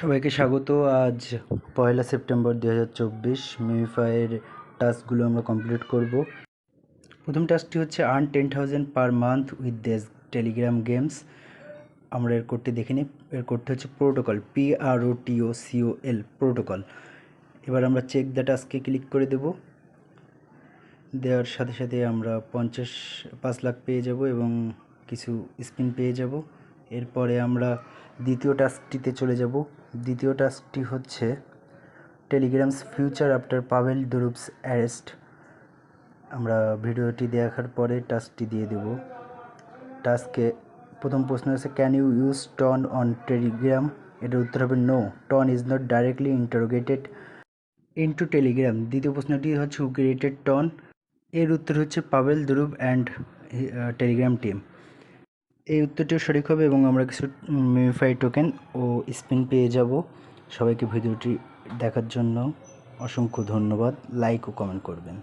সবাইকে স্বাগত। আজ পয়লা সেপ্টেম্বর দু হাজার চব্বিশ মিমিফাইয়ের টাস্কগুলো আমরা কমপ্লিট করব। প্রথম টাস্কটি হচ্ছে earn ten thousand per month with these Telegram games. আমরা এর কোডটি দেখে নিই। এর কোডটি হচ্ছে protocol P R O T O C O L protocol. এবার আমরা চেক দ্য টাস্কে ক্লিক করে দেব। দেওয়ার সাথে সাথে আমরা পঞ্চাশ পাঁচ লাখ পেয়ে যাব এবং কিছু স্পিন পেয়ে যাব। এরপরে আমরা দ্বিতীয় টাস্কটিতে চলে যাব। দ্বিতীয় টাস্কটি হচ্ছে Telegram's future after Pavel Durov's arrest. আমরা ভিডিওটি দেখার পরে টাস্কটি দিয়ে দেব। টাস্কে, প্রথম প্রশ্ন হচ্ছে can you use TON on Telegram এটার উত্তর হবে no TON is not directly interrogated into Telegram দ্বিতীয় প্রশ্নটি হচ্ছে হু ক্রিয়েটেড টন এর উত্তর হচ্ছে Pavel Durov and Telegram team এই উত্তরটিও সঠিক হবে এবং আমরা কিছু মিমিফাই টোকেন ও স্পিন পেয়ে যাব। সবাইকে ভিডিওটি দেখার জন্য অসংখ্য ধন্যবাদ। লাইক ও কমেন্ট করবেন।